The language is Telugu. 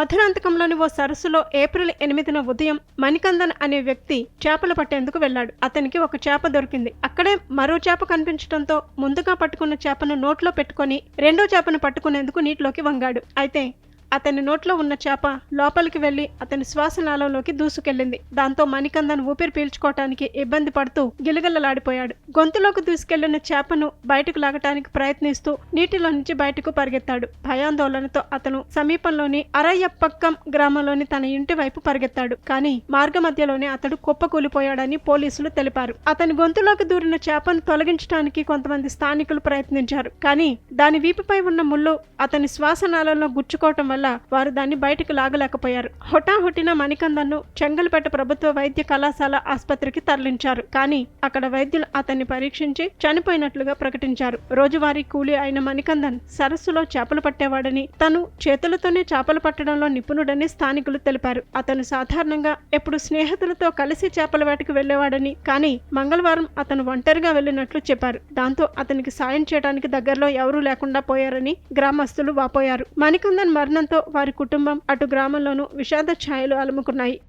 మధురాంతకంలోని ఓ సరస్సులో ఏప్రిల్ ఎనిమిదిన ఉదయం మణికందన్ అనే వ్యక్తి చేపలు పట్టేందుకు వెళ్ళాడు. అతనికి ఒక చేప దొరికింది. అక్కడే మరో చేప కనిపించడంతో ముందుగా పట్టుకున్న చేపను నోట్లో పెట్టుకొని రెండో చేపను పట్టుకునేందుకు నీటిలోకి వంగాడు. అయితే అతని నోట్లో ఉన్న చేప లోపలికి వెళ్ళి అతని శ్వాసనాళంలోకి దూసుకెళ్ళింది దాంతో మణికందన్ ఊపిరి పీల్చుకోవటానికి ఇబ్బంది పడుతూ గిలగిలలాడిపోయాడు. గొంతులోకి దూసుకెళ్ళిన చేపను బయటకు లాగటానికి ప్రయత్నిస్తూ నీటిలో నుంచి బయటకు పరిగెత్తాడు. భయాందోళనతో అతను సమీపంలోని అరయ్యప్పక్కం గ్రామంలోని తన ఇంటి వైపు పరిగెత్తాడు. కానీ మార్గ మధ్యలోనే అతడు కుప్పకూలిపోయాడని పోలీసులు తెలిపారు. అతని గొంతులోకి దూరిన చేపను తొలగించడానికి కొంతమంది స్థానికులు ప్రయత్నించారు. కానీ దాని వీపుపై ఉన్న ముళ్ళు అతని శ్వాసనాళంలో గుచ్చుకోవటం వల్ల వారు దాన్ని బయటకు లాగలేకపోయారు. హుటాహుటిన మణికందన్ను చెంగల్పేట ప్రభుత్వ వైద్య కళాశాల ఆసుపత్రికి తరలించారు. కానీ అక్కడ వైద్యులు అతన్ని పరీక్షించి చనిపోయినట్లుగా ప్రకటించారు. రోజువారీ కూలీ అయిన మణికందన్ సరస్సులో చేపలు పట్టేవాడని తను చేతులతోనే చేపలు పట్టడంలో నిపుణుడని స్థానికులు తెలిపారు. అతను సాధారణంగా ఎప్పుడు స్నేహితులతో కలిసి చేపల వేటకు వెళ్ళేవాడని కానీ మంగళవారం అతను ఒంటరిగా వెళ్ళినట్లు చెప్పారు. దాంతో అతనికి సాయం చేయడానికి దగ్గరలో ఎవరూ లేకుండా పోయారని గ్రామస్తులు వాపోయారు. మణికందన్ మరణంతో వారి కుటుంబం అటు గ్రామంలోనూ విషాద ఛాయలు అలుముకున్నాయి.